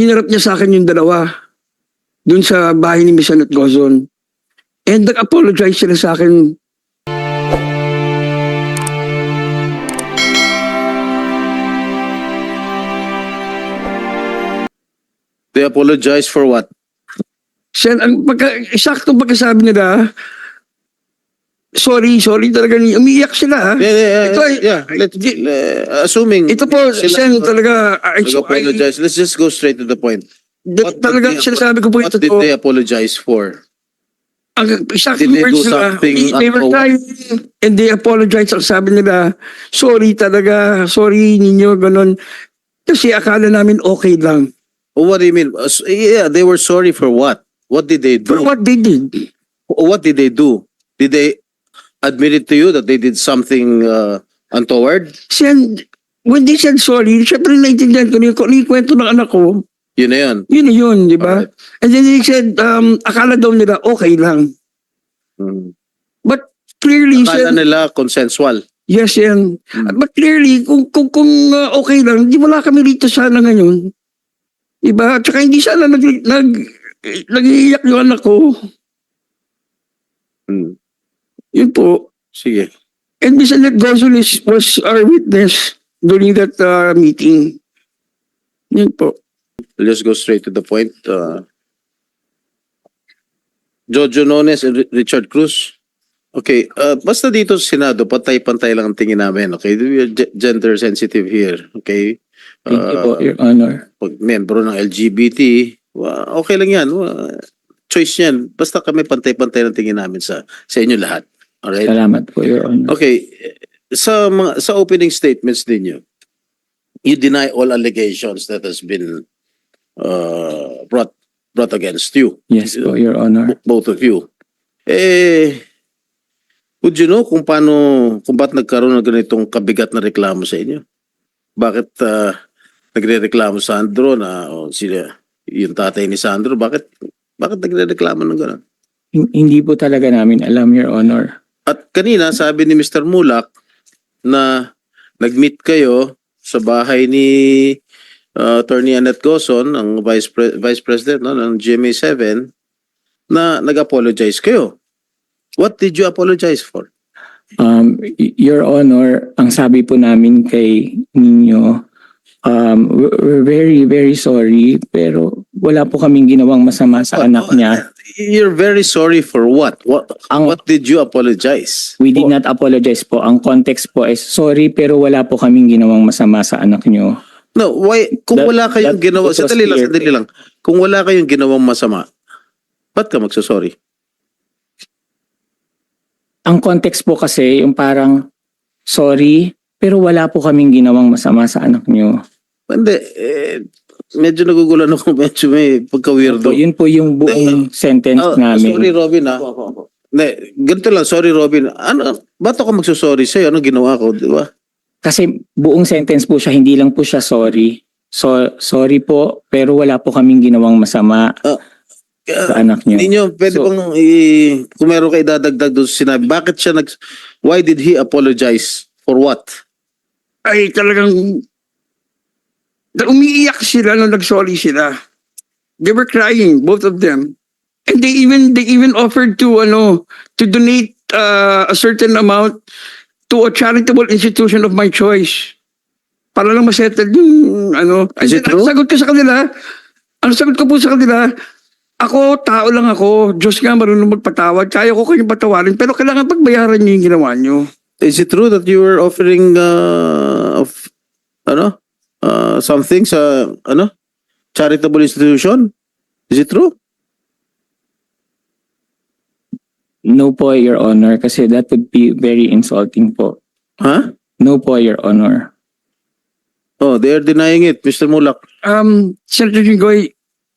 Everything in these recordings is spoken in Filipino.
hinarap niya sa akin yung dalawa dun sa bahay ni Miss Annette Gozon. And nag-apologize sila sa akin. They apologize for what? Sen, ang pagka, eksakto pagkasabi nila, sorry, sorry talaga, ni- umiiyak sila. ah. Yeah, yeah, yeah. Ito ay- yeah. Let, uh, assuming Ito po, sila Sen, talaga, I, I, nag-apologize. Let's just go straight to the point. that, What did talaga, they- sinasabi ko po What ito did to. they apologize for? Ang exact Did they words do nila, something they, they were untoward? and they apologized. Ang sabi nila, sorry talaga, sorry ninyo, ganun. Kasi akala namin okay lang. Oh, what do you mean? Uh, s- yeah, they were sorry for what? What did they For do? what they did. What did they do? Did they admit it to you that they did something uh, untoward? Sen, when they said sorry, syempre naintindihan ko yung, kung ano yung kwento ng anak ko. Yun na yun. Yun na yun, di ba? Alright. And then they said, um, akala daw nila okay lang. Hmm. But clearly, Akala Sen, nila consensual. yes, yan. Hmm. But clearly, kung, kung, kung uh, okay lang, di wala kami rito sana ngayon. Di ba? At saka hindi sana nag, nag, nag-iiyak yung anak ko. Hmm. Yun po. Sige. And Miss Annette Gonzalez was our witness during that uh, meeting. Yun po. Let's go straight to the point. Uh, Jojo Nones and Ri- Richard Cruz. Okay, uh, basta dito sa Senado, patay-pantay lang ang tingin namin. Okay, we are ge- gender sensitive here. Okay? Thank you po, Uh, Your Honor. pag membro ng LGBT, okay lang yan. Choice yan. Basta kami pantay-pantay ng tingin namin sa sa inyo lahat. Alright? Salamat po, Your Honor. Okay, sa mga sa opening statements ninyo, you deny all allegations that has been uh, brought brought against you, Yes po, Your Honor. b- both of you. Eh, would you know kung paano, kung ba't nagkaroon ng ganitong kabigat na reklamo sa inyo? Bakit uh, nagre-reklamo Sandro na o sila, yung tatay ni Sandro, bakit bakit nagre-reklamo ng gano'n? Hin- Hindi po talaga namin alam, Your Honor. At kanina sabi ni Mr. Mulak na nag-meet kayo sa bahay ni uh, Attorney Annette Goson, ang Vice, Pre- Vice President no, ng GMA7, na nag-apologize kayo. What did you apologize for? Um, Your Honor, ang sabi po namin kay ninyo, um, we're very, very sorry, pero wala po kaming ginawang masama sa anak niya. You're very sorry for what? What, Ang, what did you apologize? we did not apologize po. Ang context po is, sorry, pero wala po kaming ginawang masama sa anak niyo. No, why, kung That- wala kayong that- ginawa, it was sandali lang, clear. sandali lang. Kung wala kayong ginawang masama, ba't ka magsasorry? Ang context po kasi, yung parang, sorry, pero wala po kaming ginawang masama sa anak niyo. Hindi, eh, medyo nagugulan ako, medyo may pagka-weirdo. Yun po yung buong sentence Oh, namin. Sorry, Robin, ha? Ne, ganito lang, sorry, Robin. Ano, ba't ako magsusorry sa'yo? Ano ginawa ko, di ba? Kasi buong sentence po siya, hindi lang po siya sorry. So, sorry po, pero wala po kaming ginawang masama sa anak niyo. Hindi nyo, pwede So- bang, i- kung meron kayo dadagdag doon sinabi, bakit siya nag, why did he apologize? For what? Ay talagang umiiyak sila nung nag-sorry sila. They were crying, both of them. And they even they even offered to ano to donate uh, a certain amount to a charitable institution of my choice. Para lang masettle yung ano. Is it true? Ang sagot ko sa kanila, ang sagot ko po sa kanila, ako, tao lang ako. Diyos nga marunong magpatawad. Kaya ko kayong patawarin. Pero kailangan pagbayaran niyo yung ginawa niyo. Is it true that you were offering, uh, of, ano, uh, something sa, ano, charitable institution? Is it true? No po, Your Honor, kasi that would be very insulting po. Huh? No po, Your Honor. Oh, they are denying it, Mr. Mulak. Um, Senator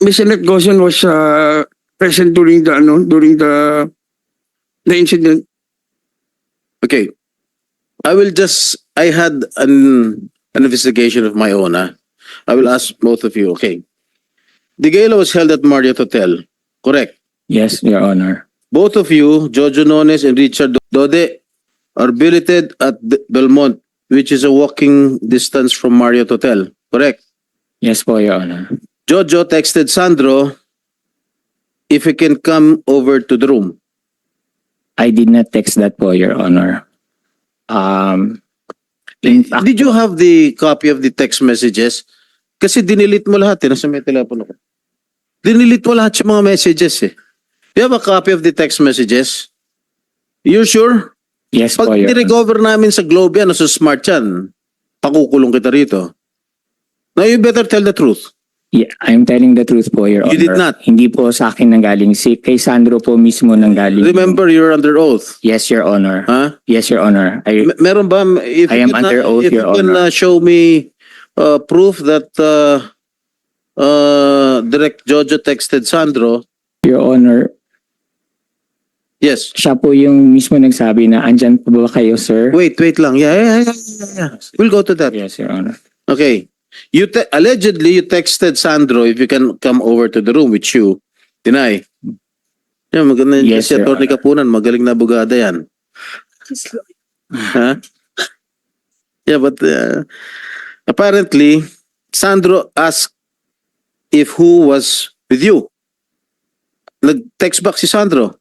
Ms. Annette Gozon was uh, present during the ano during the the incident. Okay. I will just, I had an, an investigation of my own. ah. I will ask both of you, okay. The gala was held at Marriott Hotel, correct? Yes, Your Honor. Both of you, Jojo Nones and Richard Dode, are billeted at the Belmont, which is a walking distance from Marriott Hotel, correct? Yes po, Your Honor. Jojo texted Sandro if he can come over to the room. I did not text that po, Your Honor. Um, in fact, Did you have the copy of the text messages? Kasi dinilit mo lahat eh. Nasa may telepono ko. Dinilit mo lahat yung mga messages eh. You have a copy of the text messages? You sure? yes po, Pag Your Honor. nirecover namin sa Globe yan o sa Smart yan, pakukulong kita rito. Now you better tell the truth. Yeah, I'm telling the truth po, Your Honor. You did not. Hindi po sa akin nanggaling. Si, kay Sandro po mismo nanggaling. Remember, you're under oath. Yes, Your Honor. Ha? Yes, Your Honor. I, M- meron ba? If I am under uh, oath, if Your you can uh, Honor. show me uh, proof that uh, uh, Direct Jojo texted Sandro. Your Honor, Yes. siya po yung mismo nagsabi na andyan po ba kayo, sir? Wait, wait lang. Yeah, yeah, yeah, yeah, yeah. We'll go to that. Yes, Your Honor. Okay. You te- allegedly you texted Sandro if you can come over to the room with you. Deny. Yeah, maganda yun Yes, kasi Your Atty. Kapunan, magaling na bugada yan. Ha? Yeah, but uh, apparently Sandro asked if who was with you. Nag-text back si Sandro.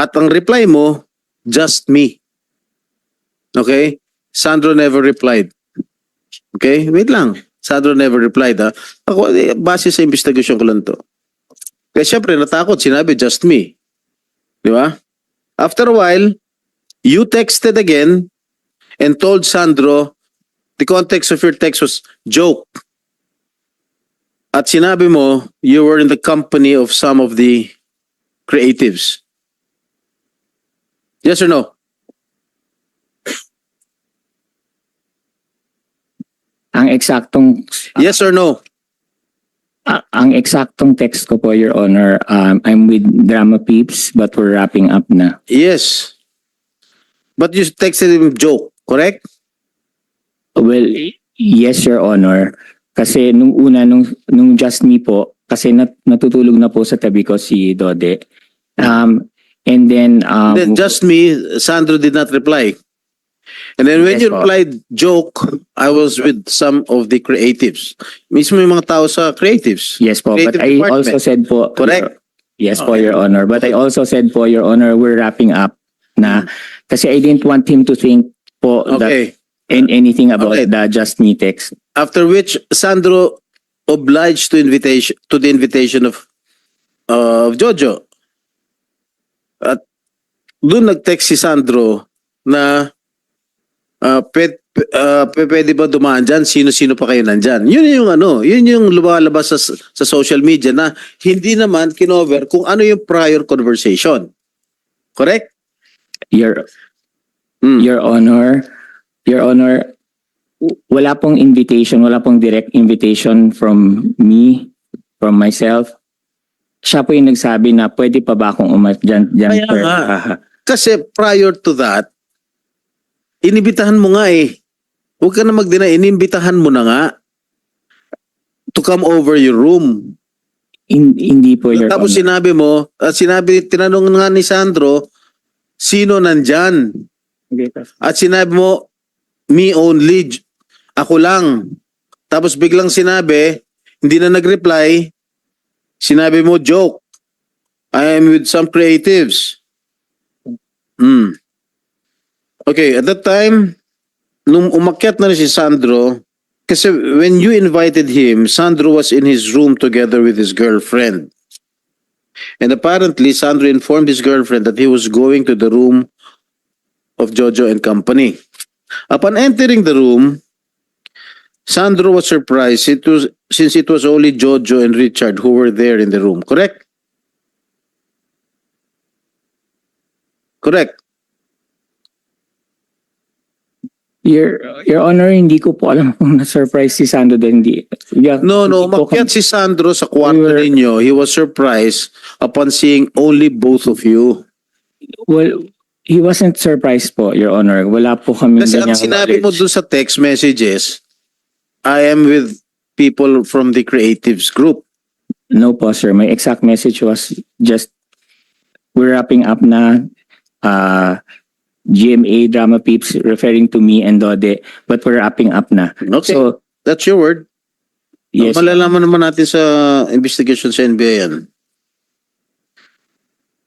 At ang reply mo, just me. Okay? Sandro never replied. Okay? Wait lang. Sandro never replied ha. Ako, eh, base sa investigasyon ko lang to. Kaya syempre, natakot. Sinabi, just me. Di ba? After a while, you texted again and told Sandro, the context of your text was joke. At sinabi mo, you were in the company of some of the creatives. Yes or no? Ang eksaktong Yes or no? Ah, ang eksaktong text ko po, Your Honor, um, I'm with Drama Peeps but we're wrapping up na. Yes. But you texted him joke, correct? Well, yes, Your Honor. Kasi nung una, nung, nung just me po, kasi nat, natutulog na po sa tabi ko si Dode. Um, and then, um, then just me, Sandro did not reply. And then when Yes, you po. replied joke, I was with some of the creatives. Mismo yung mga tao sa creatives. yes po, but creative I department. also said po, Correct. Yes po, Your Honor. But I also said po, Your Honor, we're wrapping up na kasi I didn't want him to think po that Okay. and anything about Okay. the just me text. After which Sandro obliged to invitation to the invitation of uh, of Jojo. At doon nag-text si Sandro na uh, pet, uh, pe- pwede ba dumaan dyan? Sino-sino pa kayo nandyan? Yun yung ano, yun yung lumalabas sa, sa social media na hindi naman kinover kung ano yung prior conversation. Correct? Your Hmm. Your Honor, Your Honor, wala pong invitation, wala pong direct invitation from me, from myself. Siya po yung nagsabi na pwede pa ba akong umat dyan, dyan Kaya sir? nga. Ah, Kasi prior to that, inibitahan mo nga eh. Huwag ka na mag-deny, inibitahan mo na nga to come over your room. hin- hindi po, Your Tapos Honor. sinabi mo, at sinabi, tinanong nga ni Sandro, sino nandyan? At sinabi mo, me only, ako lang. Tapos biglang sinabi, hindi na nag-reply, sinabi mo, joke. I am with some creatives. Hmm. Okay, at that time, nung umakyat na si Sandro, kasi when you invited him, Sandro was in his room together with his girlfriend. And apparently, Sandro informed his girlfriend that he was going to the room of Jojo and company. Upon entering the room, Sandro was surprised it was, since it was only Jojo and Richard who were there in the room. Correct? Correct. Your, Your Honor, hindi ko po alam kung na-surprise si Sando din. Hindi. Yeah, No, no, hindi po umakyat kami- si Sandro sa kwarto We were- ninyo. He was surprised upon seeing only both of you. Well, he wasn't surprised po, Your Honor. Wala po kami Kasi ang sinabi mo dun sa text messages, I am with people from the creatives group. No po, sir. My exact message was just, we're wrapping up na uh, GMA Drama Peeps referring to me and Dode, but we're wrapping up na. Okay, So, that's your word. Yes. Malalaman naman natin sa investigation sa NBI yan.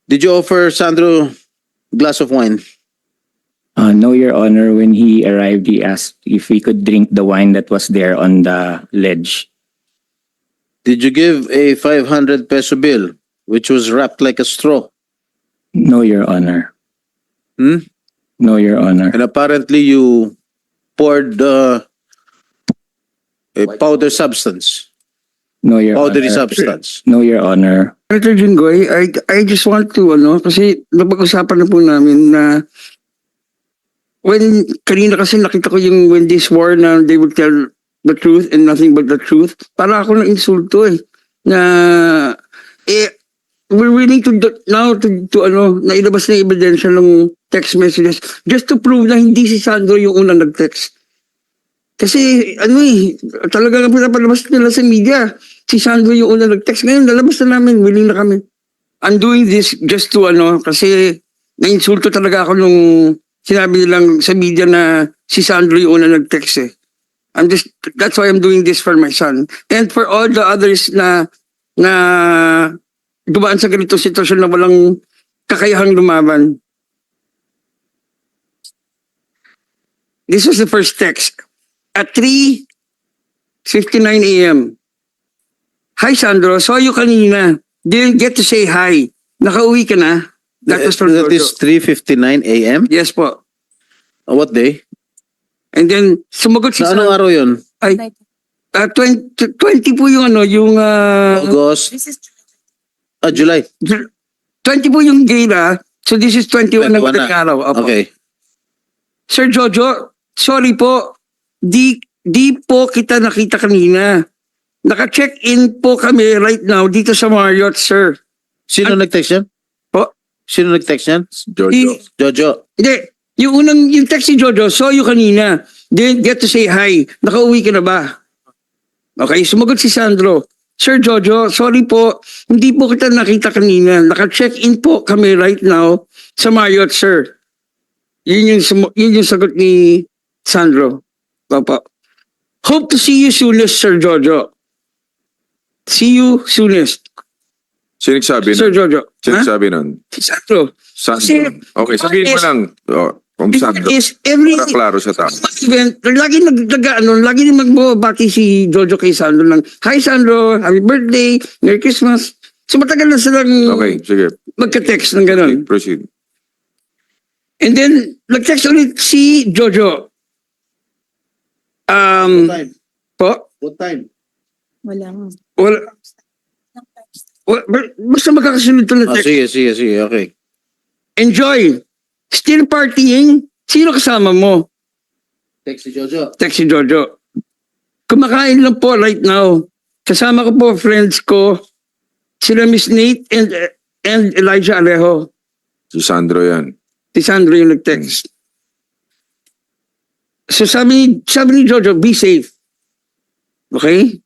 Did you offer Sandro glass of wine? Uh, no, Your Honor. When he arrived, he asked if we could drink the wine that was there on the ledge. Did you give a 500 peso bill which was wrapped like a straw? No, Your Honor. Hmm? No, Your Honor. And apparently you poured uh, a powder substance, No, Your powdery Honor. substance. No, Your Honor. Senator Jinggoy, I, I just want to, ano, kasi napag-usapan na po namin na when, kanina kasi nakita ko yung when they swore na they would tell the truth and nothing but the truth, para ako na insulto eh, na, eh, we're willing to, do- now to, to ano, na ilabas na ebidensya ng text messages just to prove na hindi si Sandro yung unang nag-text. Kasi, ano eh, talaga nga pinapalabas nila sa media. Si Sandro yung unang nag-text. Ngayon, lalabas na namin. Willing na kami. I'm doing this just to, ano, kasi na-insulto talaga ako nung sinabi nilang sa media na si Sandro yung unang nag-text eh. I'm just, that's why I'm doing this for my son. And for all the others na, na dumaan sa ganitong sitwasyon na walang kakayahang lumaban. This was the first text. At 3.59 a.m. Hi Sandro, saw you kanina. Didn't get to say hi. Nakauwi ka na? That was from That is 3.59 a.m. Yes po. Uh, What day? And then, sumagot si Sa anong Sandro. araw yun? Ay, ah, 20, 20 po yung ano, yung... ah, August? Ah, July. 20 po yung gala. So this is 21 ng 21 na. madaling araw. Opo. Okay. Sir Jojo, sorry po. Di, di po kita nakita kanina. Naka-check-in po kami right now dito sa Marriott, sir. Sino nag-text yan? Po? Sino nag-text yan? Di- Jojo. Hindi. Yung unang, yung text si Jojo, saw you kanina. Didn't get to say hi. Nakauwi ka na ba? Okay, sumagot si Sandro. Sir Jojo, sorry po. Hindi po kita nakita kanina. Naka-check-in po kami right now sa Marriott, sir. Yun yung, yun yung sagot ni Sandro. Papa. Hope to see you soonest, Sir Jojo. See you soonest. Sino nagsabi Sir nun? Jojo. Sino nagsabi nun? Si Sandro. Sandro. Kasi- Okay, sabihin mo lang. Oh, kung Sandro. Is every Para klaro sa tao. event, lagi nag, nag ano, lagi nang magbabati si Jojo kay Sandro lang. Hi Sandro, happy birthday, Merry Christmas. So matagal na silang Okay, sige. magka-text ng gano'n. Proceed. And then, nag-text ulit si Jojo. Um, time? po, What time? Wala nga. wala, wala, basta magkakasunod to na Ah, text. sige, sige, sige. Okay. Enjoy. Still partying? Sino kasama mo? Text si Jojo. Text si Jojo. Kumakain lang po right now. Kasama ko po friends ko. Sila Miss Nate and and Elijah Alejo. Si Sandro yan. Si Sandro yung nag-text. So sabi ni, sabi ni Jojo, be safe. Okay?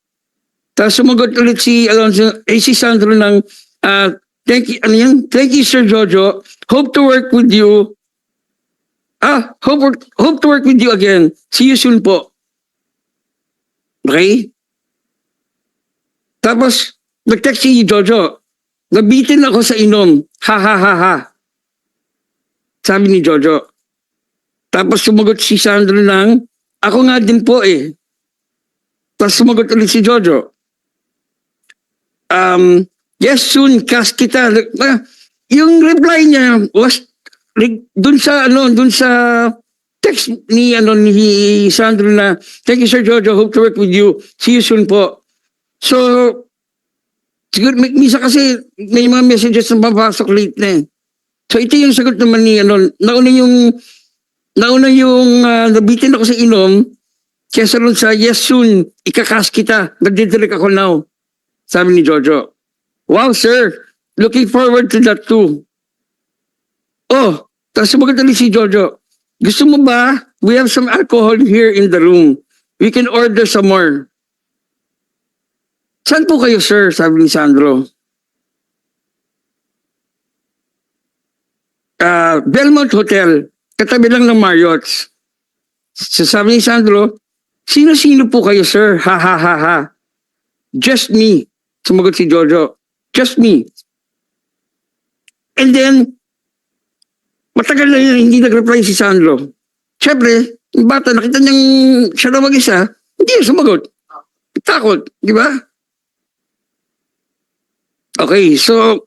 Tapos sumagot ulit si Alonso, eh si Sandro ng, ah, thank you, ano yan? Thank you, Sir Jojo. Hope to work with you. Ah, hope, work- hope to work with you again. See you soon po. Okay? Tapos, nag-text si Jojo, nabitin ako sa inom. Ha ha ha ha. Sabi ni Jojo. Tapos sumagot si Sandro ng, ako nga din po eh. Tapos sumagot ulit si Jojo. Um, yes, soon, cast kita. Ah, Yung reply niya was dun sa, ano, dun sa text ni, ano, ni Sandro na, thank you, Sir Jojo, hope to work with you. See you soon po. So, siguro, misa kasi may mga messages na papasok late na eh. So ito yung sagot naman ni ano, nauna yung nauna yung uh, nabitin ako sa inom kesa ron sa yes soon, ikakas kita, nagdidirect ako now. Sabi ni Jojo. Wow sir, looking forward to that too. Oh, tapos sumagot ulit si Jojo. Gusto mo ba? We have some alcohol here in the room. We can order some more. Saan po kayo sir? Sabi ni Sandro. Ah, Belmont Hotel, katabi lang ng Marriott's. Sabi ni Sandro, sino-sino po kayo, sir? Ha ha ha ha. Just me. Sumagot si Jojo. Just me. And then, matagal na yun, hindi nag-reply si Sandro. Siyempre, yung bata, nakita niyang siya na mag-isa, hindi niya sumagot. Takot, di ba? Okay, so,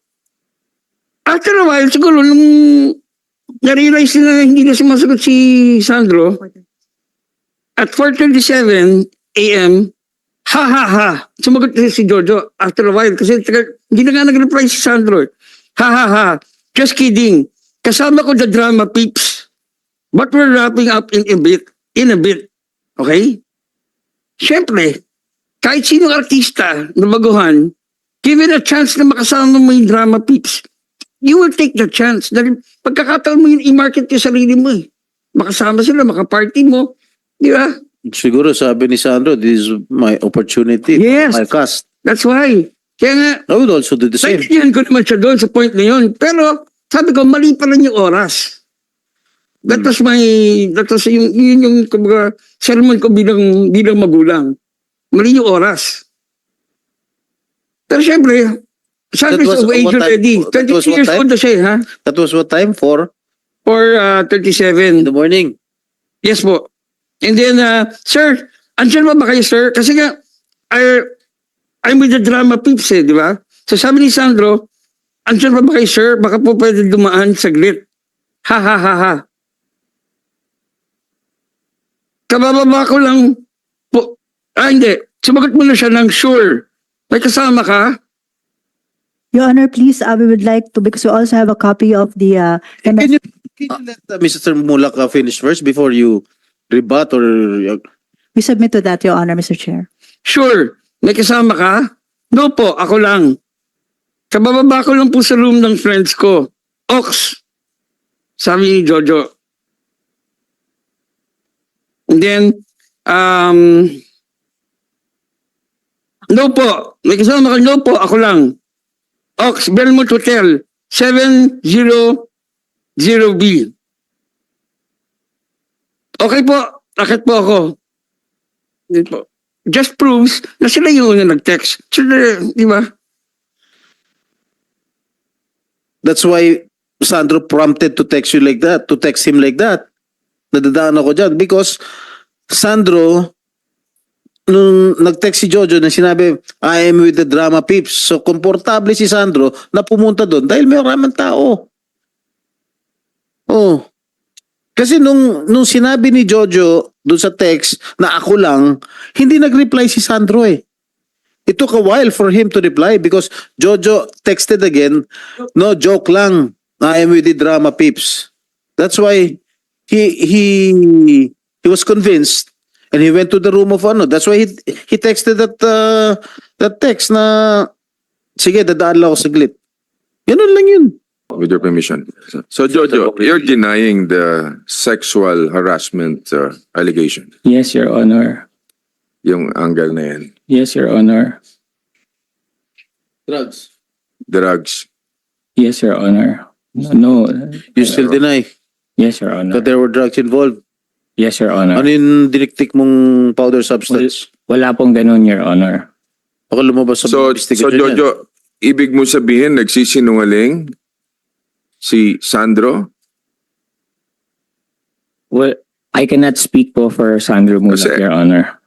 after a while, siguro, nung na-realize na hindi na sumasagot si Sandro, at 4.37 a.m., ha ha ha, sumagot na si Jojo after a while kasi hindi na nga nag-reply si Sandro. Ha ha ha, just kidding. Kasama ko the drama peeps. But we're wrapping up in a bit. In a bit. Okay? Siyempre, kahit sinong artista na baguhan, given a chance na makasama mo yung drama peeps, you will take the chance. Dahil pagkakataon mo yun, i-market yung sarili mo eh. Makasama sila, makaparty mo. Di ba? Siguro sabi ni Sandro, this is my opportunity. Yes. My cast. That's why. Kaya nga, I would also do the same. Naintindihan ko naman siya doon sa point na yun. Pero sabi ko, mali pa rin yung oras. That was my, that was yung, yun yung kumbaga, sermon ko bilang, bilang magulang. Mali yung oras. Pero syempre, was of age already. that 22 was what years time? old na siya, eh, ha? That was what time? Four Or uh, in 37. the morning. Yes po. And then, uh, sir, andyan ba ba kayo, sir? Kasi nga, I, I'm with the drama peeps eh, di ba? So sabi ni Sandro, andyan ba ba kayo, sir? Baka po pwede dumaan saglit. Ha, ha, ha, ha. Kabababa ko lang po. Ah, hindi. Sumagot mo na siya ng sure. May kasama ka? Your Honor, please, uh, we would like to, because we also have a copy of the, uh, Can MS you, can you let uh, Mr. Mulak uh, finish first before you rebut or uh, we submit to that, Your Honor, Mr. Chair. Sure. May kasama ka? No po, ako lang. Kabababa ko lang po sa room ng friends ko. Ox. Sabi ni Jojo. And then, um, no po. May kasama ka? No po, ako lang. Ox, Belmont Hotel, 700B. Okay po, akit po ako. Just proves na sila yung una nag-text. Sila, di ba? That's why Sandro prompted to text you like that, to text him like that. Nadadaan ako dyan because Sandro, nung nag-text si Jojo na sinabi, I am with the drama peeps. So, komportable si Sandro na pumunta doon dahil may maraming tao. Oh. Kasi nung, nung sinabi ni Jojo doon sa text na ako lang, hindi nag-reply si Sandro eh. It took a while for him to reply because Jojo texted again, no, joke lang. I am with the drama peeps. That's why he he he was convinced and he went to the room of ano. That's why he he texted that uh, that text na sige dadaan lang ako saglit. Ganun lang yun. With your permission. So Jojo, you're denying the sexual harassment uh, allegation. Yes, Your Honor. Yung angle na yan. Yes, Your Honor. Drugs. Drugs. Yes, Your Honor. No. You still deny Yes, Your Honor. that there were drugs involved. Yes, Your Honor. Ano yung diniktik mong powder substance? Wala pong ganun, Your Honor. Baka lumabas sa So, so investigation yan. Jojo, ibig mo sabihin nagsisinungaling si Sandro? Well, I cannot speak po for Sandro Kasi- Your Honor.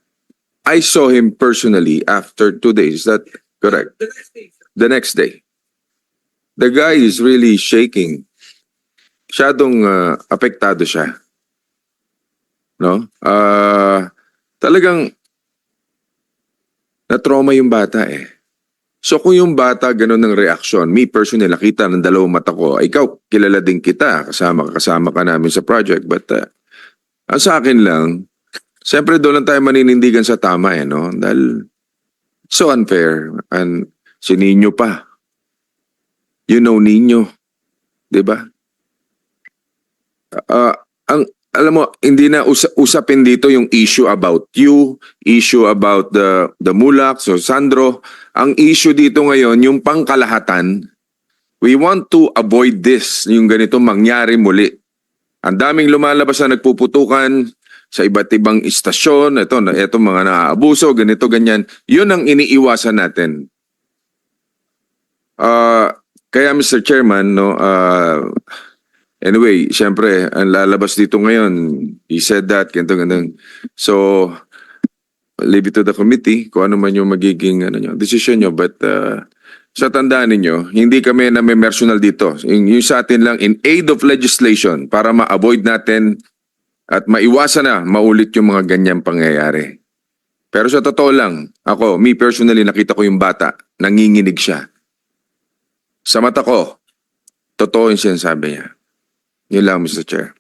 I saw him personally after two days. Is that correct? The next day. The guy is really shaking. Masyadong uh, apektado siya. No? Ah, talagang na-trauma yung bata eh. So kung yung bata ganun ng reaksyon, me personally, nakita ng dalawang mata ko, ikaw, kilala din kita, kasama kasama ka namin sa project, but uh, ang sa akin lang, Siyempre doon lang tayo maninindigan sa tama eh, no? Dahil so unfair. And si Nino pa. You know Nino. ba? Ah, ang alam mo, hindi na usa- usapin dito yung issue about you, issue about the the Mulak, so Sandro. Ang issue dito ngayon, yung pangkalahatan. We want to avoid this, yung ganito mangyari muli. Ang daming lumalabas na nagpuputukan, sa iba't ibang istasyon, ito, ito mga naaabuso, ganito, ganyan. Yun ang iniiwasan natin. Ah, kaya Mr. Chairman, no, ah, anyway, syempre, ang lalabas dito ngayon, he said that, ganito, ganito. So, leave it to the committee kung ano man yung magiging ano nyo, decision nyo. But uh, sa tandaan ninyo, hindi kami na may personal dito. Yung, yung sa atin lang in aid of legislation para ma-avoid natin at maiwasan na maulit yung mga ganyang pangyayari. Pero sa totoo lang, ako, me personally, nakita ko yung bata, nanginginig siya. Sa mata ko, totoo yung sinasabi niya. Yun lang, Mr. Chair.